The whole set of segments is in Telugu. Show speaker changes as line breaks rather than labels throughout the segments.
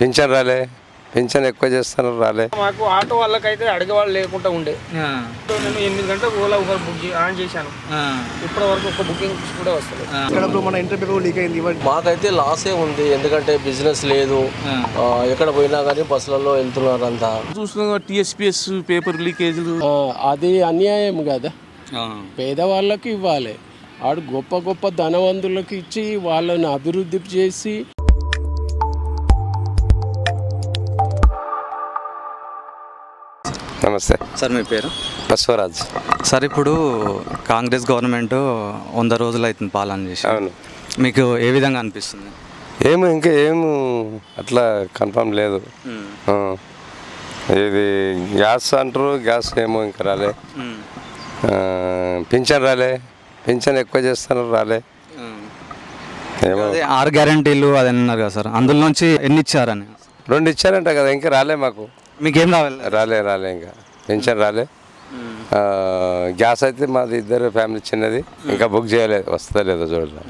పింఛన్ రాలే. పింఛన్ ఎక్కువ చేస్తున్నారు రాలే.
మాకు ఆటో వాళ్ళకైతే అడిగేవాళ్ళు లేకుండా ఉండే. నేను ఎనిమిది గంటలకు ఓలా ఊబర్ బుక్ ఆన్ చేశాను. ఇప్పటి వరకు ఒక బుకింగ్ కూడా వస్తుంది
ఇక్కడ మన ఇంటర్వ్యూ లీక్ అయింది ఇవ్వండి.
మాకైతే లాసే ఉంది ఎందుకంటే బిజినెస్ లేదు. ఎక్కడ పోయినా కానీ బస్సులలో వెళ్తున్నారు అంతా
చూస్తున్నాం టీఎస్పీఎస్ పేపర్ లీకేజీలు.
అది అన్యాయం కదా. పేదవాళ్ళకి ఇవ్వాలి. ఆడు గొప్ప గొప్ప ధనవంతులకు ఇచ్చి వాళ్ళని అభివృద్ధి చేసి
నమస్తే.
సార్ మీ పేరు?
బస్వరాజ్.
సార్ ఇప్పుడు కాంగ్రెస్ గవర్నమెంట్ వంద రోజులు అవుతుంది పాలన చేసి.
అవును.
మీకు ఏ విధంగా అనిపిస్తుంది?
ఏమో ఇంకా ఏము అట్లా కన్ఫర్మ్ లేదు. ఆ. ఇది గ్యాస్ అంటారు గ్యాస్ ఏమో ఇంకా రాలే. ఆ, పింఛన్ రాలే. పింఛన్ ఎక్కువ చేస్తున్నారు రాలే. ఏమో.
అదే ఆరు గ్యారంటీలు అది అన్నారు కదా సార్. అందులో నుంచి ఎన్ని ఇచ్చారని?
రెండు ఇచ్చారంట కదా ఇంకా రాలే మాకు.
మీకేం రావాలి
రాలే రాలే ఇంకా. పింఛన్ రాలే. గ్యాస్ అయితే మాది ఇద్దరు ఫ్యామిలీ చిన్నది. ఇంకా బుక్ చేయలేదు వస్తుందో లేదో చూడాలి.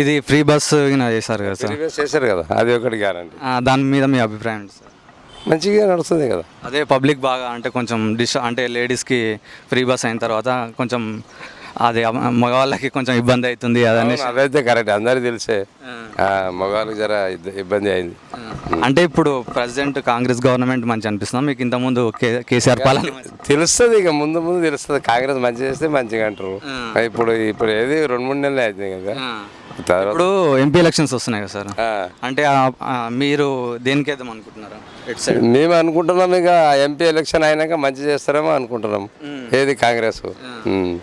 ఇది ఫ్రీ బస్ చేశారు కదా సార్?
చేశారు కదా అది ఒకటి గ్యారంటీ
దాని మీద మీ అభిప్రాయం సార్?
మంచిగా నడుస్తుంది కదా.
అదే పబ్లిక్ బాగా అంటే కొంచెం డిష్ అంటే లేడీస్కి ఫ్రీ బస్ అయిన తర్వాత కొంచెం అది మగవాళ్ళకి కొంచెం ఇబ్బంది అవుతుంది అదని
అదైతే కరెక్ట్ అందరికి తెలిసే. మగవాళ్ళకి జర ఇబ్బంది అయింది.
అంటే ఇప్పుడు ప్రజెంట్ కాంగ్రెస్ గవర్నమెంట్ మంచి అనిపిస్తుందా? మీకు ఇంతకుముందు కేసీఆర్ పాలన
తెలుస్తుంది ఇక ముందు ముందు తెలుస్తుంది. కాంగ్రెస్ మంచి చేస్తే మంచిగా అంటారు. ఇప్పుడు ఇప్పుడు ఏది? రెండు మూడు నెలలు అవుతుంది కదా.
ఇప్పుడు ఎంపీ ఎలక్షన్స్ వస్తున్నాయి కదా సార్. అంటే మీరు దేనికి వేద్దాం అనుకుంటున్నారా?
మేము అనుకుంటున్నాం ఇక ఎంపీ ఎలక్షన్ అయినాక మంచి చేస్తారేమో అనుకుంటున్నాం. ఏది కాంగ్రెస్? ఉమ్.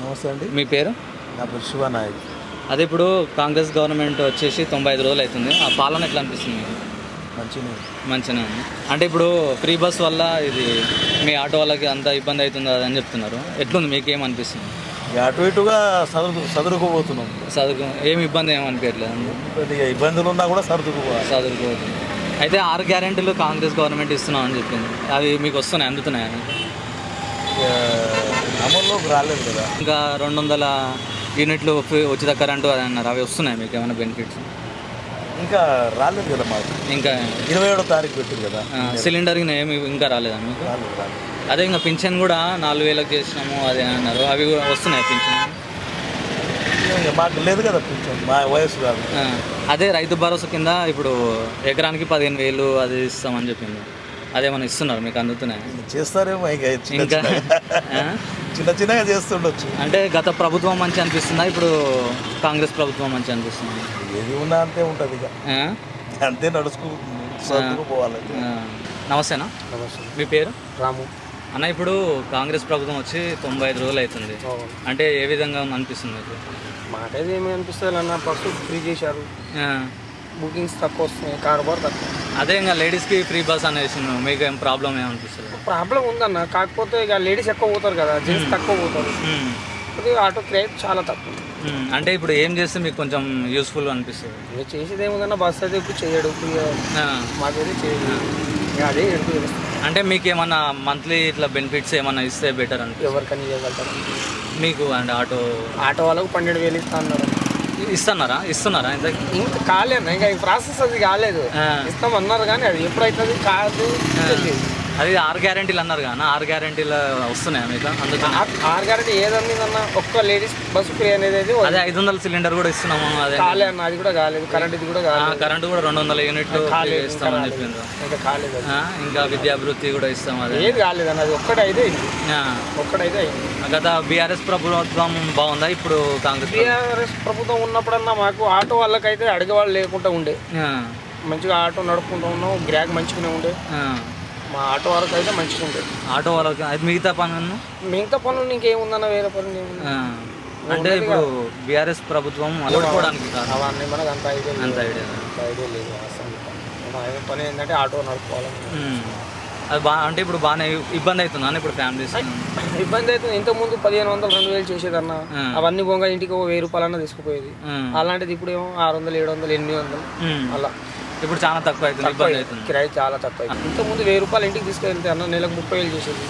నమస్తే అండి.
మీ పేరు?
నా పేరు శివనాయక్
అదే ఇప్పుడు కాంగ్రెస్ గవర్నమెంట్ వచ్చేసి తొంభై ఐదు రోజులు అవుతుంది. ఆ పాలన ఎట్లా అనిపిస్తుంది?
మంచిగా
మంచిగానే ఉంది. అంటే ఇప్పుడు ఫ్రీ బస్ వల్ల ఇది మీ ఆటో వాళ్ళకి అంత ఇబ్బంది అవుతుంది అని చెప్తున్నారు. ఎట్లుంది? మీకు ఏమనిపిస్తుంది
అటు ఇటుగా సదురు సదురుకుపోతున్నాం.
చదువుకు ఏమి ఇబ్బంది ఏమనిపించట్లేదు
కొద్దిగా ఇబ్బందులు ఉన్నా కూడా సర్దుకుపోవాలి
చదువుకోవచ్చు అయితే ఆరు గ్యారెంటీలు కాంగ్రెస్ గవర్నమెంట్ ఇస్తున్నాం అని చెప్పింది. అవి మీకు వస్తున్నాయి? అందుతున్నాయని
అమల్లోకి రాలేదు కదా.
ఇంకా రెండు వందల యూనిట్లు ఉచిత కరెంటు అది అన్నారు. అవి వస్తున్నాయి మీకు ఏమైనా బెనిఫిట్స్
ఇంకా రాలేదు కదా మాకు.
ఇంకా
ఇరవై ఏడో తారీఖు పెట్టింది కదా.
సిలిండర్ ఏమి ఇంకా రాలేదా మీకు? అదే ఇంకా పింఛన్ కూడా నాలుగు వేలకు చేసినాము అదే అన్నారు. అవి కూడా వస్తున్నాయి పింఛన్?
ఇక మాకు లేదు కదా కొంచెం మా వయసు కాదు.
అదే రైతు భరోసా కింద ఇప్పుడు ఎకరానికి పదిహేను వేలు అది ఇస్తామని చెప్పింది. అదేమన్నా ఇస్తున్నారు మీకు అందుతున్నాయి?
చేస్తారేమో ఇక చిన్న చిన్నగా. చేస్తుండొచ్చు.
అంటే గత ప్రభుత్వం మంచి అనిపిస్తుందా? ఇప్పుడు కాంగ్రెస్ ప్రభుత్వం మంచి అనిపిస్తుంది?
ఏది ఉన్నా అంతే ఉంటుంది ఇక? అంతే నడుచుకు
ఆ. నమస్తేనా? మీ పేరు?
రాము.
అన్న ఇప్పుడు కాంగ్రెస్ ప్రభుత్వం వచ్చి తొంభై ఐదు రోజులు అవుతుంది. అంటే ఏ విధంగా అనిపిస్తుంది మీకు?
మాకైతే ఏమి అనిపిస్తుంది అన్న బస్సు ఫ్రీ చేశారు.
ఆ.
బుకింగ్స్ తక్కువ వస్తున్నాయి కారుబార్ తక్కువ.
అదే ఇంకా లేడీస్కి ఫ్రీ బస్ అనేసి మీకు ఏం ప్రాబ్లం ఏమనిపిస్తుంది
ప్రాబ్లం ఉందన్న. కాకపోతే ఇక లేడీస్ ఎక్కువ పోతారు కదా జెంట్స్ తక్కువ పోతారు. కొద్దిగా ఆటో క్రేట్ చాలా తక్కువ.
ఉమ్. అంటే ఇప్పుడు ఏం చేస్తే మీకు కొంచెం యూస్ఫుల్ అనిపిస్తుంది?
ఇక చేసేది ఏముందన్న బస్ అయితే ఇప్పుడు చేయడు. ఇక
ఆ.
మాకైతే చేయడు. ఇక అదే ఎడుపు
అంటే మీకు ఏమన్నా మంత్లీ ఇట్లా బెనిఫిట్స్ ఏమన్నా ఇస్తే బెటర్ అని
ఎవరికని ఇవ్వగలుగుతారు.
మీకు అండ్ ఆటో
ఆటో వాళ్ళకు పన్నెండు వేలు ఇస్తా అన్నారు.
ఇస్తున్నారా ఇస్తున్నారా ఇంత
ఇంకా కాలేదు ఇంకా ఈ ప్రాసెస్ అది కాలేదు
ఆ.
ఇస్తాం అన్నారు కానీ అది ఎప్పుడైతుంది కాదు.
అది ఆరు గ్యారెంటీలు అన్నారు కానీ ఆరు గ్యారెంటీలు వస్తున్నాయా మీకు? అందుకని.
ఆ- ఆరు గంటలు ఏదన్నా ఒక్క లేడీస్ బస్ ఫ్రీ అనేది
అదే ఐదు వందల సిలిండర్ కూడా ఇస్తున్నాము అదే
కాలే అన్న అది కూడా కాలేదు. కరెంట్ ఇది కూడా కాలేదు.
కరెంటు కూడా రెండు వందల యూనిట్లు ఇస్తామని. చెప్పిండ్రు.
ఇంకా కాలేదు
ఇంకా విద్యాభివృద్ధి కూడా ఇస్తాం అదే.
ఏది కాలేదు అన్న అది ఒక్కటైతే అయింది.
గత బీఆర్ఎస్ ప్రభుత్వం బాగుందా ఇప్పుడు కాంగ్రెస్ ప్రభుత్వం?
టీఆర్ఎస్ ప్రభుత్వం ఉన్నప్పుడన్నా మాకు ఆటో వాళ్ళకైతే అడిగేవాళ్ళు లేకుండా ఉండే. మంచిగా ఆటో నడుపుకుంటూ ఉన్నాం గ్రాక్ మంచిగానే ఉండే. మా ఆటో వాళ్ళకి అయితే మంచిగా ఉండే
ఆటో వాళ్ళకి అది మిగతా పనులను?
మిగతా పనులు ఇంకేముందన్న వేరే పనులు ఏముంది?
అంటే ఇప్పుడు బీఆర్ఎస్ ప్రభుత్వం ఓడిపోవడానికి
అవన్నీ మనకు అంత ఐడియా
అంత ఐడియా
అంత ఐడియా లేదు అసలు. పని ఏంటంటే ఆటో నడుపుకోవాలని.
ఉమ్. అది బా అంటే ఇప్పుడు బాగానే ఇబ్బంది అవుతుందా అన్న ఇప్పుడు ఫ్యామిలీస్?
ఇబ్బంది అవుతుంది. ఇంతకుముందు పదిహేను వందలు రెండు వేలు చేసేదన్న. అవన్నీ బొంగ ఇంటికి వెయ్యి రూపాయలన్నా తీసుకుపోయేది. అలాంటిది ఇప్పుడు ఏమో ఆరు వందలు ఏడు వందలు ఎనిమిది వందలు. అలా.
ఇప్పుడు చాలా తక్కువ అవుతుంది ఇబ్బంది అవుతుంది.
కిరాయి చాలా తక్కువ అవుతుంది ఇంతకుముందు వెయ్యి రూపాయలు ఇంటికి తీసుకెళ్తే అన్న నెలకు ముప్పై వేలు చేసేది.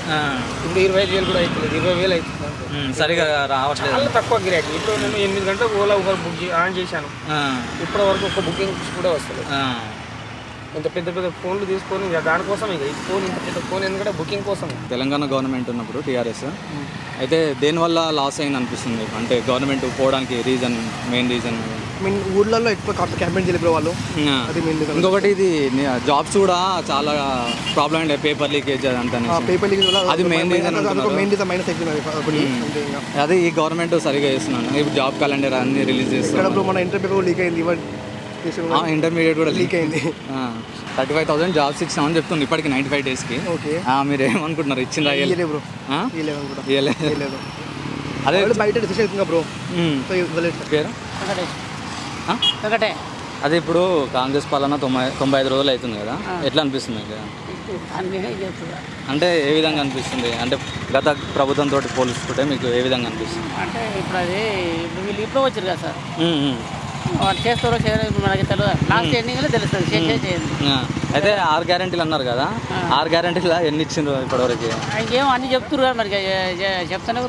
ఇప్పుడు ఇరవై ఐదు వేలు కూడా అవుతుంది ఇరవై వేలు అవుతుంది
సరిగా రావట్లేదు.
చాలా తక్కువ గిరాకీ ఇప్పుడు నేను ఎనిమిది గంటలకు ఓలా ఊబర్ బుక్ ఆన్ చేశాను. ఇప్పటి వరకు ఒక బుకింగ్ కూడా వస్తుంది. ఇంత పెద్ద పెద్ద ఫోన్లు తీసుకొని ఇక దానికోసం ఇక ఈ ఫోన్ ఇంత పెద్ద ఫోన్ ఎందుకంటే బుకింగ్ కోసం.
తెలంగాణ గవర్నమెంట్ ఉన్నప్పుడు టీఆర్ఎస్. అయితే దేనివల్ల లాస్ అయింది అనిపిస్తుంది అంటే గవర్నమెంట్ పోవడానికి రీజన్ మెయిన్ రీజన్?
మీన్ ఊర్లలో ఎక్కువ క్యాంపెయిన్ చేయలేరు వాళ్ళు. అది మెయిన్
ఇంకొకటి ఇది జాబ్స్ కూడా చాలా ప్రాబ్లం ఉండే పేపర్ లీకేజ్ అదంతా
పేపర్ లీక్ వల్ల
అది reason అంటున్నారు.
మెయిన్ రీజన్ మైనస్
అదే ఈ గవర్నమెంట్ సరిగా చేస్తున్నాను. ఇప్పుడు జాబ్ క్యాలెండర్ అన్ని రిలీజ్ చేస్తాను
ఇప్పుడు మన ఇంటర్ పేపర్ లీక్ అయింది ఇవన్
ఇంటర్మీడియట్ కూడా
లీక్ అయింది.
థర్టీ ఫైవ్ థౌసండ్ జాబ్స్ ఇచ్చినామని చెప్తుంది ఇప్పటికి నైంటీ ఫైవ్ డేస్కి
ఓకే.
మీరు ఏమనుకుంటున్నారు? ఇచ్చిందా?
ఇయ్యలే బ్రో. ఇయ్యలేదు
అదే
బయట డిసిషన్ అవుతుంది బ్రో ఇవ్వలేదు?
ఒకటే.
అదే ఇప్పుడు కాంగ్రెస్ పాలన తొంభై తొంభై ఐదు రోజులు అవుతుంది కదా. ఎట్లా అనిపిస్తుంది మీకు అంటే ఏ విధంగా అనిపిస్తుంది? అంటే గత ప్రభుత్వంతో పోల్చుకుంటే మీకు ఏ విధంగా అనిపిస్తుంది?
అంటే ఇప్పుడు అది ఇప్పుడు వీళ్ళు ఇప్పుడు వచ్చారు కదా సార్. చేస్తారో ఇప్పుడు మనకి తెలియదు లాస్ట్ ఎండింగ్లో తెలుస్తుంది. చేసే చేయండి.
ఆ, అయితే ఆరు గ్యారెంటీలు అన్నారు కదా? ఆరు గ్యారెంటీలు ఎన్ని ఇచ్చిండ్రు ఇప్పటివరకు?
ఇంకేం అన్ని చెప్తున్నారు కదా మరి. చెప్తానే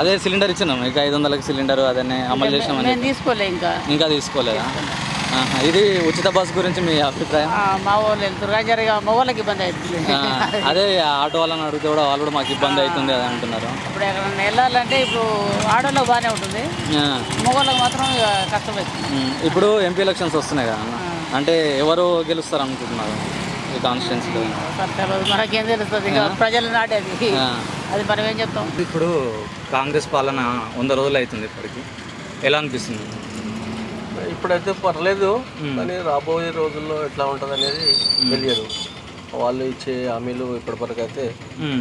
అదే సిలిండర్ ఇచ్చినాం ఇక ఐదు వందలకి సిలిండర్ అదనే అమలు చేసినామని
నేను తీసుకోలే ఇంకా.
ఇంకా తీసుకోలేదా? ఇది ఉచిత బస్ గురించి మీ అభిప్రాయం?
ఆ, మా వాళ్ళు వెళ్తారు కానీ జరగ మా వాళ్ళకి ఇబ్బంది అవుతుంది
అదే ఆటో వాళ్ళని అడిగితే కూడా వాళ్ళు కూడా మాకు ఇబ్బంది అవుతుంది అని అంటున్నారు.
ఇప్పుడు ఎక్కడన్నా వెళ్ళాలంటే ఇప్పుడు ఆడోళ్ళకి బాగానే ఉంటుంది.
ఆ,
మగవాళ్ళకి మాత్రం ఇక కష్టమవుతుంది
ఇప్పుడు ఎంపీ ఎలక్షన్స్ వస్తున్నాయి కదా. అంటే ఎవరు గెలుస్తారు అనుకుంటున్నారు ఈ కాన్స్టిట్యున్సీలో
మనకేం తెలుస్తుంది ప్రజలు నాటేది. అది మనం ఏం చెప్తాం?
ఇప్పుడు కాంగ్రెస్ పాలన వంద రోజులు అవుతుంది ఇప్పటికి. ఎలా అనిపిస్తుంది?
ఇప్పుడైతే పర్లేదు కానీ రాబోయే రోజుల్లో ఎట్లా ఉంటుంది అనేది తెలియదు. వాళ్ళు ఇచ్చే హామీలు ఇప్పటివరకు అయితే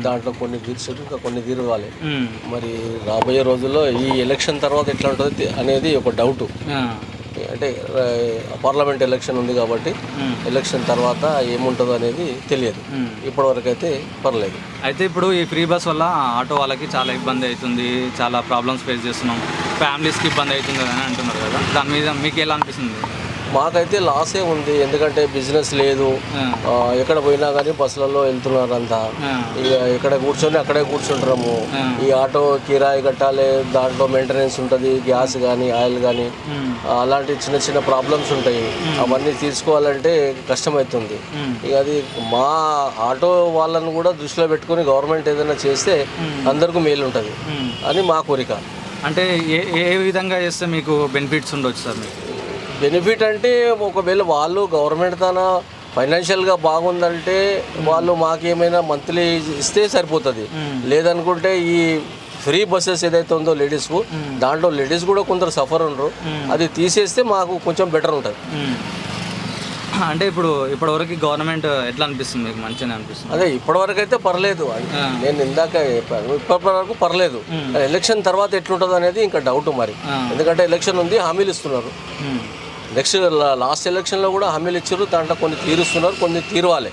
దాంట్లో కొన్ని తీర్చారు ఇంకా కొన్ని తీరవాలి. మరి రాబోయే రోజుల్లో ఈ ఎలక్షన్ తర్వాత ఎట్లా ఉంటుంది అనేది ఒక డౌట్. అంటే పార్లమెంట్ ఎలక్షన్ ఉంది కాబట్టి ఎలక్షన్ తర్వాత ఏముంటుందో అనేది తెలియదు. ఇప్పటివరకు అయితే పర్లేదు.
అయితే ఇప్పుడు ఈ ఫ్రీ బస్ వల్ల ఆటో వాళ్ళకి చాలా ఇబ్బంది అవుతుంది చాలా ప్రాబ్లమ్స్ ఫేస్ చేస్తున్నాం. ఫ్యామిలీస్కి ఇబ్బంది అవుతుంది అని అంటున్నారు కదా. దాని మీద మీకు ఎలా అనిపిస్తుంది?
మాకైతే లాసే ఉంది. ఎందుకంటే బిజినెస్ లేదు. ఎక్కడ పోయినా కానీ బస్సులలో వెళ్తున్నారు అంతా ఇక ఎక్కడ కూర్చొని అక్కడే కూర్చుంటాము. ఈ ఆటో కిరాయి కట్టాలి దాంట్లో మెయింటెనెన్స్ ఉంటుంది గ్యాస్ కానీ ఆయిల్ కానీ అలాంటి చిన్న చిన్న ప్రాబ్లమ్స్ ఉంటాయి. అవన్నీ తీసుకోవాలంటే కష్టమవుతుంది ఇక అది మా ఆటో వాళ్ళని కూడా దృష్టిలో పెట్టుకొని గవర్నమెంట్ ఏదైనా చేస్తే అందరికీ మేలు ఉంటుంది అని మా కోరిక.
అంటే ఏ ఏ విధంగా చేస్తే మీకు బెనిఫిట్స్ ఉండొచ్చు సార్ మీకు?
బెనిఫిట్ అంటే ఒకవేళ వాళ్ళు గవర్నమెంట్ తన ఫైనాన్షియల్గా బాగుందంటే వాళ్ళు మాకేమైనా మంత్లీ ఇస్తే సరిపోతుంది. లేదనుకుంటే ఈ ఫ్రీ బస్సెస్ ఏదైతే ఉందో లేడీస్కు దాంట్లో లేడీస్ కూడా కొందరు సఫర్ ఉండరు. అది తీసేస్తే మాకు కొంచెం బెటర్ ఉంటుంది.
అంటే ఇప్పుడు ఇప్పటివరకు గవర్నమెంట్ ఎట్లా అనిపిస్తుంది మీకు? మంచిగా అనిపిస్తుంది.
అదే ఇప్పటివరకు అయితే పర్లేదు నేను ఇందాక చెప్పాను. ఇప్పటి వరకు పర్లేదు. ఎలక్షన్ తర్వాత ఎట్లుంటుంది అనేది ఇంకా డౌట్ మరి. ఎందుకంటే ఎలక్షన్ ఉంది హామీలు ఇస్తున్నారు. నెక్స్ట్ లాస్ట్ ఎలక్షన్లో కూడా హామీలు ఇచ్చారు దాంట్లో కొన్ని తీరుస్తున్నారు కొన్ని తీరవాలి.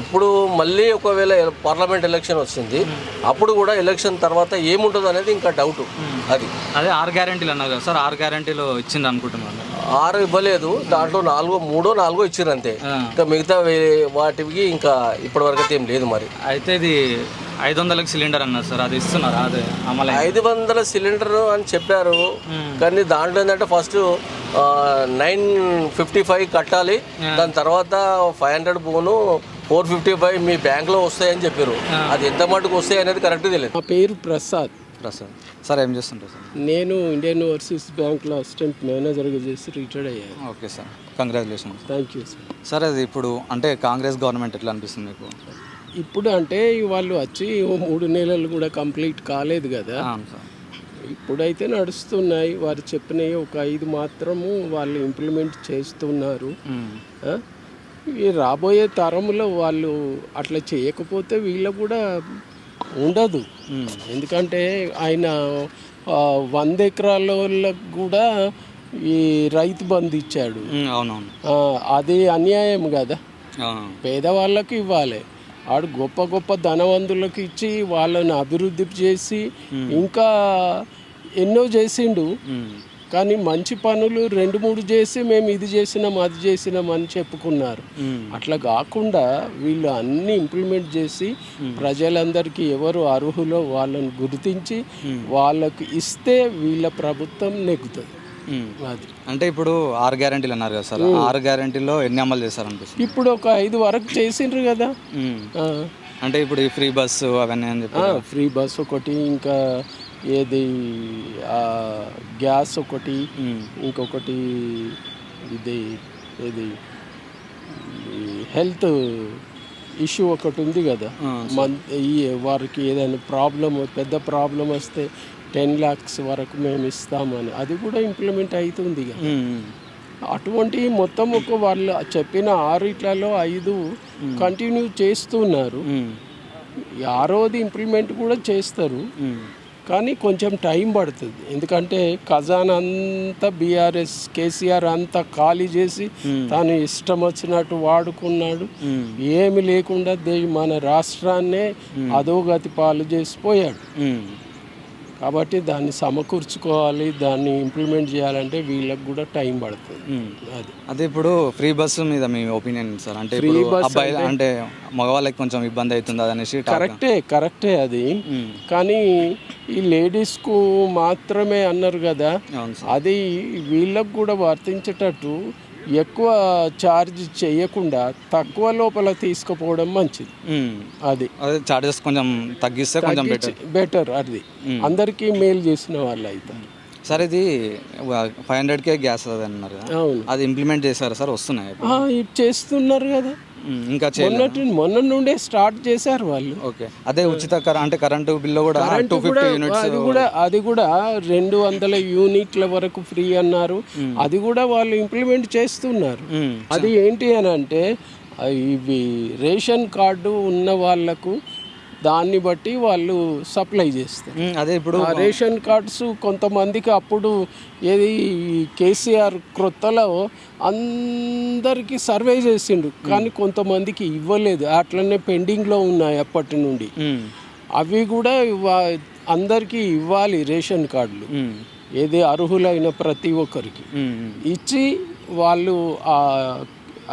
ఇప్పుడు మళ్ళీ ఒకవేళ పార్లమెంట్ ఎలక్షన్ వచ్చింది అప్పుడు కూడా ఎలక్షన్ తర్వాత ఏముంటుంది అనేది ఇంకా డౌట్. అది.
అదే ఆరు గ్యారెంటీలు అన్నారు కదా సార్ ఆరు గ్యారెంటీలు ఇచ్చింది అనుకుంటున్నాను.
ఆరు ఇవ్వలేదు. దాంట్లో నాలుగో మూడో నాలుగో ఇచ్చారు అంతే. ఇంకా మిగతా వే- వాటికి ఇంకా ఇప్పటివరకు అయితే ఏం లేదు మరి.
అయితే ఇది ఐదు వందలకు సిలిండర్ అన్నారు సార్. అది ఇస్తున్నారా? అదే అమలు
ఐదు వందల సిలిండర్ అని చెప్పారు. కానీ దాంట్లో ఏంటంటే ఫస్ట్ నైన్ ఫిఫ్టీ ఫైవ్ కట్టాలి. దాని తర్వాత ఫైవ్ హండ్రెడ్ పోను ఫోర్ ఫిఫ్టీ ఫైవ్ మీ బ్యాంక్లో వస్తాయని చెప్పారు. అది ఎంత మటుకు వస్తాయి అనేది కరెక్ట్ తెలియదు.
నా పేరు ప్రసాద్.
ప్రసాద్ సార్ ఏం చేస్తుంటారు సార్?
నేను ఇండియన్ ఓవర్సీస్ బ్యాంక్లో అసిస్టెంట్ మేనేజర్గా చేసి రిటైర్డ్ అయ్యాను.
Okay sir. Congratulations
thank you sir
sir అది ఇప్పుడు అంటే కాంగ్రెస్ గవర్నమెంట్ ఎట్లా అనిపిస్తుంది మీకు?
ఇప్పుడు అంటే వాళ్ళు వచ్చి ఓ మూడు నెలలు కూడా కంప్లీట్ కాలేదు కదా.
అవును సార్.
ఇప్పుడైతే నడుస్తున్నాయి. వారు చెప్పినవి ఒక ఐదు మాత్రము వాళ్ళు ఇంప్లిమెంట్ చేస్తున్నారు. ఆ? ఈ రాబోయే తరంలో వాళ్ళు అట్లా చేయకపోతే వీళ్ళకు కూడా ఉండదు. ఎందుకంటే ఆయన వంద ఎకరాల కూడా ఈ రైతు బంధు ఇచ్చాడు.
అవునవును.
అది అన్యాయం కదా. పేదవాళ్ళకి ఇవ్వాలి. ఆడు గొప్ప గొప్ప ధనవంతులకు ఇచ్చి వాళ్ళని అభివృద్ధి చేసి ఇంకా ఎన్నో చేసిండు. కానీ మంచి పనులు రెండు మూడు చేసి మేము ఇది చేసినాం అది చేసినాం అని చెప్పుకున్నారు. అట్లా కాకుండా వీళ్ళు అన్ని ఇంప్లిమెంట్ చేసి ప్రజలందరికీ ఎవరు అర్హులో వాళ్ళని గుర్తించి వాళ్ళకు ఇస్తే వీళ్ళ ప్రభుత్వం నెగ్గుతుంది. అది.
అంటే ఇప్పుడు ఆరు గ్యారంటీలు అన్నారు కదా సార్. ఆరు గ్యారంటీలో ఎన్ని అమలు చేస్తారనిపిస్తుంది
ఇప్పుడు ఒక ఐదు వరకు చేసిండ్రు కదా.
అంటే ఇప్పుడు ఈ ఫ్రీ బస్సు అవన్నీ అని చెప్పి
ఆ, ఫ్రీ బస్ ఒకటి ఇంకా ఏది? గ్యాస్ ఒకటి ఇంకొకటి ఇది ఏది? హెల్త్ ఇష్యూ ఒకటి ఉంది కదా. మన్ ఈ వారికి ఏదైనా ప్రాబ్లం పెద్ద ప్రాబ్లం వస్తే టెన్ ల్యాక్స్ వరకు మేము ఇస్తామని. అది కూడా ఇంప్లిమెంట్ అవుతుంది కదా. అటువంటి మొత్తం ఒక వాళ్ళు చెప్పిన ఆరిట్లలో ఐదు కంటిన్యూ చేస్తున్నారు. ఆరోది ఇంప్లిమెంట్ కూడా చేస్తారు. కానీ కొంచెం టైం పడుతుంది. ఎందుకంటే ఖజానా అంతా బీఆర్ఎస్ కేసీఆర్ అంతా ఖాళీ చేసి తాను ఇష్టం వచ్చినట్టు వాడుకున్నాడు. ఏమి లేకుండా మన రాష్ట్రాన్నే అధోగతి పాలు చేసిపోయాడు. కాబట్టి దాన్ని సమకూర్చుకోవాలి దాన్ని ఇంప్లిమెంట్ చేయాలంటే వీళ్ళకి కూడా టైం పడుతుంది. అది.
అదే ఇప్పుడు ఫ్రీ బస్సు మీద మీ ఒపీనియన్ సార్ అంటే
bus
అబ్బాయి
అంటే-
మగవాళ్ళకి కొంచెం ఇబ్బంది అవుతుంది అనేసి.
కరెక్టే కరెక్టే అది. కానీ ఈ లేడీస్కు మాత్రమే అన్నారు కదా అది వీళ్ళకు కూడా వర్తించేటట్టు ఎక్కువ ఛార్జ్ చేయకుండా తక్కువ లోపల తీసుకుపోవడం మంచిది. అది.
అదే చార్జెస్ కొంచెం తగ్గిస్తే కొంచెం బెటర్
అది. అందరికీ మేలు చేసిన వాళ్ళు అవుతారు
సార్ ఇది ఫైవ్ హండ్రెడ్కే గ్యాస్ అది అన్నారు అది ఇంప్లిమెంట్ చేశారు సార్? వస్తున్నాయి
చేస్తున్నారు కదా.
ఇంకా
మొన్నటి మొన్న నుండే స్టార్ట్ చేశారు వాళ్ళు.
ఓకే. అదే ఉచిత అంటే కరెంటు బిల్లు కూడా
కరెంటు
టూ
కూడా
ఫిఫ్టీ యూనిట్స్
అది కూడా అది కూడా రెండు వందల యూనిట్ల వరకు ఫ్రీ అన్నారు. అది కూడా వాళ్ళు ఇంప్లిమెంట్ చేస్తున్నారు. అది ఏంటి అని అంటే ఇవి రేషన్ కార్డు ఉన్న వాళ్ళకు దాన్ని బట్టి వాళ్ళు సప్లై చేస్తారు.
అదే ఇప్పుడు
రేషన్ కార్డ్స్ కొంతమందికి అప్పుడు ఏది కేసీఆర్ క్రొత్తలో అందరికీ సర్వే చేసిండు కానీ కొంతమందికి ఇవ్వలేదు అట్లనే పెండింగ్లో ఉన్నాయి అప్పటి నుండి. అవి కూడా అందరికీ ఇవ్వాలి రేషన్ కార్డులు. ఏది అర్హులైన ప్రతి ఒక్కరికి. ఇచ్చి వాళ్ళు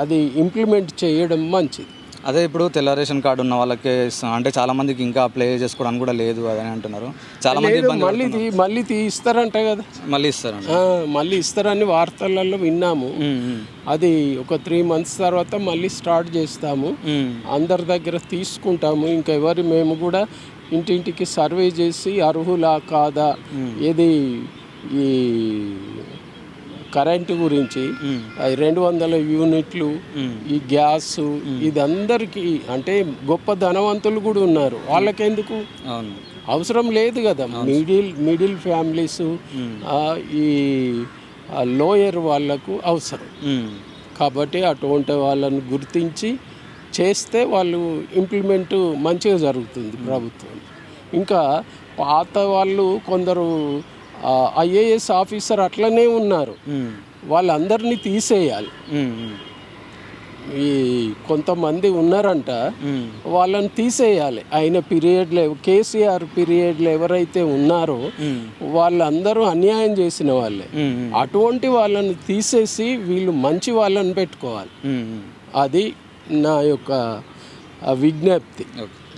అది ఇంప్లిమెంట్ చేయడం మంచిది
అదే ఇప్పుడు తెల్ల రేషన్ కార్డు ఉన్న వాళ్ళకే ఇస్తాం అంటే చాలా మందికి ఇంకా అప్లై చేసుకోవడానికి కూడా లేదు అని అంటున్నారు. చాలా మంది ఇబ్బంది
మళ్ళీ తీ- మళ్ళీ తీస్తారంట కదా.
మళ్ళీ ఇస్తారండి
ఆ, మళ్ళీ ఇస్తారని వార్తలలో విన్నాము. అది ఒక త్రీ మంత్స్ తర్వాత మళ్ళీ స్టార్ట్ చేస్తాము. అందరి దగ్గర తీసుకుంటాము. ఇంకా ఎవరు మేము కూడా ఇంటింటికి సర్వే చేసి అర్హులా కాదా? ఏది ఈ కరెంటు గురించి రెండు వందల యూనిట్లు ఈ గ్యాస్ ఇది అందరికీ అంటే గొప్ప ధనవంతులు కూడా ఉన్నారు. వాళ్ళకెందుకు? అవసరం లేదు కదా. మిడిల్ మిడిల్ ఫ్యామిలీస్ ఈ లోయర్ వాళ్ళకు అవసరం. కాబట్టి అటువంటి వాళ్ళని గుర్తించి చేస్తే వాళ్ళు ఇంప్లిమెంట్ మంచిగా జరుగుతుంది ప్రభుత్వం. ఇంకా పాత వాళ్ళు కొందరు ఐఏఎస్ ఆఫీసర్ అట్లనే ఉన్నారు. వాళ్ళందరినీ తీసేయాలి. ఈ కొంతమంది ఉన్నారంట. వాళ్ళని తీసేయాలి ఆయన పీరియడ్లో కేసీఆర్ పీరియడ్లో ఎవరైతే ఉన్నారో వాళ్ళందరూ అన్యాయం చేసిన వాళ్ళే. అటువంటి వాళ్ళని తీసేసి వీళ్ళు మంచి వాళ్ళని పెట్టుకోవాలి. అది నా యొక్క విజ్ఞప్తి.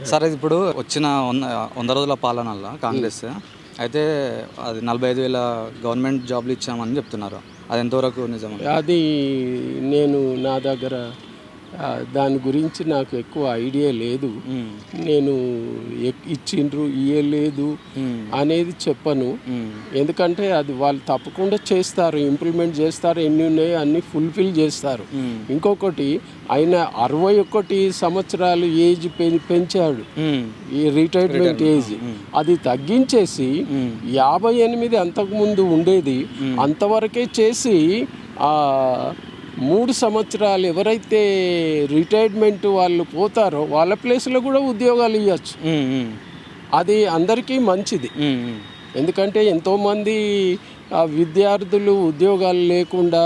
సరే ఇప్పుడు వచ్చిన వంద వంద రోజుల పాలనలో కాంగ్రెస్ అయితే అది నలభై ఐదు వేల గవర్నమెంట్ జాబ్లు ఇచ్చామని చెప్తున్నారు. అది ఎంతవరకు నిజం
అది నేను నా దగ్గర దాని గురించి నాకు ఎక్కువ ఐడియా లేదు. నేను ఇచ్చిండ్రు ఇయ్యలేదు అనేది చెప్పను. ఎందుకంటే అది వాళ్ళు తప్పకుండా చేస్తారు ఇంప్లిమెంట్ చేస్తారు ఎన్ని ఉన్నాయో అన్ని ఫుల్ఫిల్ చేస్తారు. ఇంకొకటి ఆయన అరవై ఒకటి సంవత్సరాలు ఏజ్ పెంచాడు. ఈ రిటైర్మెంట్ ఏజ్. అది తగ్గించేసి యాభై ఎనిమిది అంతకుముందు ఉండేది. అంతవరకే చేసి ఆ మూడు సంవత్సరాలు ఎవరైతే రిటైర్మెంట్ వాళ్ళు పోతారో వాళ్ళ ప్లేస్లో కూడా ఉద్యోగాలు ఇవ్వచ్చు అది అందరికీ మంచిది. ఎందుకంటే ఎంతోమంది ఆ, విద్యార్థులు ఉద్యోగాలు లేకుండా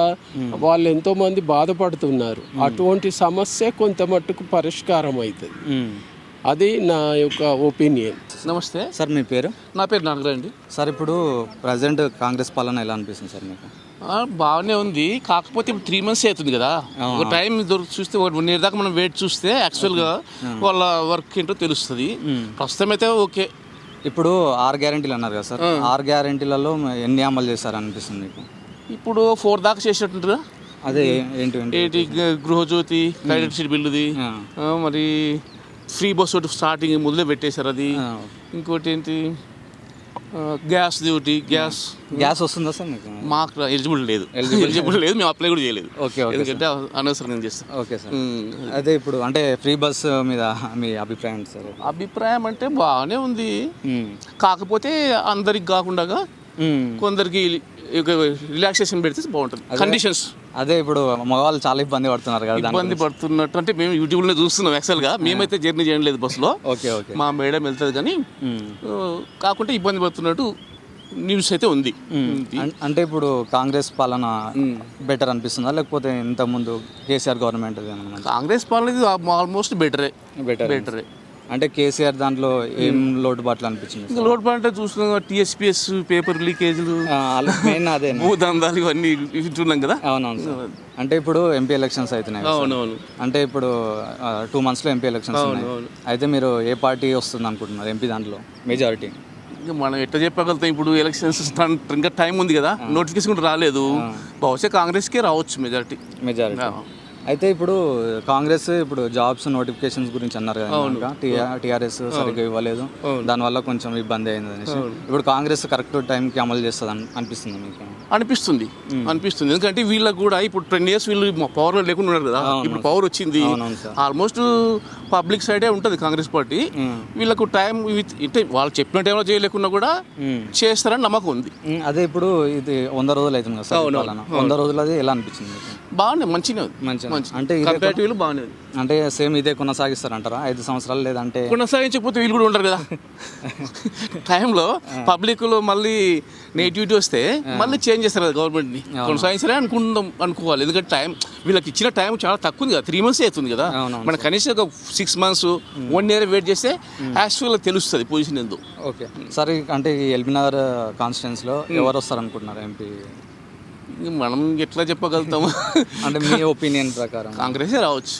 వాళ్ళు ఎంతోమంది బాధపడుతున్నారు. అటువంటి సమస్య కొంత మట్టుకు పరిష్కారం అవుతుంది అది నా యొక్క ఒపీనియన్.
నమస్తే.
సార్ మీ పేరు?
నా పేరు నాగరండి
సార్ ఇప్పుడు ప్రజెంట్ కాంగ్రెస్ పాలన ఎలా అనిపిస్తుంది సార్ మీకు?
బాగానే ఉంది. కాకపోతే ఇప్పుడు త్రీ మంత్స్ అవుతుంది కదా. ఒక టైం దొరికి చూస్తే ఒక వన్ ఇయర్ దాకా మనం వెయిట్ చూస్తే యాక్చువల్గా వాళ్ళ వర్క్ ఏంటో తెలుస్తుంది. ప్రస్తుతం అయితే ఓకే
ఇప్పుడు ఆరు గ్యారెంటీలు అన్నారు కదా సార్. ఆరు గ్యారెంటీలలో ఎన్ని అమలు చేస్తారు అనిపిస్తుంది మీకు?
ఇప్పుడు ఫోర్ దాకా చేసినట్టుంటుందా
అదే ఏంటి
గృహజ్యోతి క్రెడిట్ షీట్ బిల్లుది. మరి ఫ్రీ బస్ ఒకటి స్టార్టింగ్ మొదలే పెట్టేశారు అది. ఇంకోటి ఏంటి? గ్యాస్ ఒకటి గ్యాస్
గ్యాస్ వస్తుందా సార్ మీకు?
మాకు ఎలిజిబుల్ లేదు. ఎలిజిబుల్ లేదు. మేము అప్లై కూడా చేయలేదు.
ఓకే ఓకే
ఎందుకంటే అనవసరంగా చేస్తాం.
Okay sir. అదే ఇప్పుడు అంటే ఫ్రీ బస్ మీద మీ అభిప్రాయం సార్?
అభిప్రాయం అంటే బాగానే ఉంది. కాకపోతే అందరికి కాకుండా. కొందరికి రిలాక్సేషన్ పెడితే బాగుంటుంది. కండిషన్స్
అదే ఇప్పుడు మగవాళ్ళు చాలా ఇబ్బంది పడుతున్నారు కదా
ఇబ్బంది పడుతున్నట్టు అంటే మేము యూట్యూబ్లో చూస్తున్నాం యాక్చువల్గా మేమైతే జర్నీ చేయడం లేదు బస్సులో.
Okay okay.
మా మేడం వెళ్తుంది కానీ కాకుంటే ఇబ్బంది పడుతున్నట్టు న్యూస్ అయితే ఉంది.
అంటే ఇప్పుడు కాంగ్రెస్ పాలన బెటర్ అనిపిస్తుందా? లేకపోతే ఇంత ముందు కేసీఆర్ గవర్నమెంట్
కాంగ్రెస్ పాలన ఆల్మోస్ట్ బెటరే.
బెటర్.
బెటరే.
అంటే కేసీఆర్ దాంట్లో ఏం లోటుబాట్లు అనిపించింది
ఇంకా లోడ్ అంటే చూస్తున్నాం టీఎస్పీఎస్ పేపర్ లీకేజీలు
మెయిన్ అదే
భూదందాలు ఇవన్నీ వింటున్నాం కదా.
అవునవును సార్. అంటే ఇప్పుడు ఎంపీ ఎలక్షన్స్ అవుతున్నాయి.
అవునవును.
అంటే ఇప్పుడు టూ మంత్స్లో ఎంపీ ఎలక్షన్స్ అయితే మీరు ఏ పార్టీ వస్తుంది అనుకుంటున్నారు ఎంపీ దాంట్లో? మెజారిటీ
ఇంకా మనం ఎట్లా చెప్పగలుగుతాం? ఇప్పుడు ఎలక్షన్స్ ఇంకా టైం ఉంది కదా. నోటిఫికేషన్ కూడా రాలేదు. బహుశా కాంగ్రెస్కే రావచ్చు మెజారిటీ
మెజారిటీ అయితే ఇప్పుడు కాంగ్రెస్ ఇప్పుడు జాబ్స్ నోటిఫికేషన్స్ గురించి అన్నారు కదా టీఆర్ఎస్ సరిగ్గా ఇవ్వలేదు. దానివల్ల కొంచెం ఇబ్బంది అయింది అనేసి. ఇప్పుడు కాంగ్రెస్ కరెక్ట్ టైంకి అమలు చేస్తుంది అని అనిపిస్తుంది మీకు?
అనిపిస్తుంది. అనిపిస్తుంది. ఎందుకంటే వీళ్ళకి కూడా ఇప్పుడు టెన్ ఇయర్స్ వీళ్ళు పవర్ లేకుండా ఉన్నారు కదా. ఇప్పుడు పవర్ వచ్చింది. ఆల్మోస్ట్ పబ్లిక్ సైడే ఉంటుంది కాంగ్రెస్ పార్టీ. వీళ్ళకు టైం అంటే వాళ్ళు చెప్పిన టైంలో చేయలేకున్నా కూడా చేస్తారని నమ్మకం ఉంది.
అదే ఇప్పుడు ఇది వంద రోజులు అవుతుంది కదా సార్ వంద రోజులు అది ఎలా అనిపించింది
బాగానే మంచిగా మంచి
అంటే
కంపారిటివ్లీ బాగానే
అంటే సేమ్ ఇదే కొనసాగిస్తారంటారా? ఐదు సంవత్సరాలు లేదంటే
కొనసాగించకపోతే వీళ్ళు కూడా ఉండరు కదా. టైంలో పబ్లిక్లో మళ్ళీ నెగిటివిటీ వస్తే మళ్ళీ చేంజ్ చేస్తారు కదా గవర్నమెంట్ని. కొనసాగించాలని అనుకుందాం అనుకోవాలి. ఎందుకంటే టైం వీళ్ళకి ఇచ్చిన టైం చాలా తక్కువ ఉంది కదా. త్రీ మంత్స్ అవుతుంది కదా. మన కనీసం ఒక six months one year wait చేస్తే యాక్చువల్గా తెలుస్తుంది పొజిషన్ ఎందు.
ఓకే. సరే అంటే ఈ ఎల్బీనగర్ కాన్స్టిట్యున్సీలో ఎవరు వస్తారు అనుకుంటున్నారు ఎంపీ
మనం ఎట్లా చెప్పగలుగుతాము?
అంటే మీ ఒపీనియన్ ప్రకారం.
కాంగ్రెసే రావచ్చు.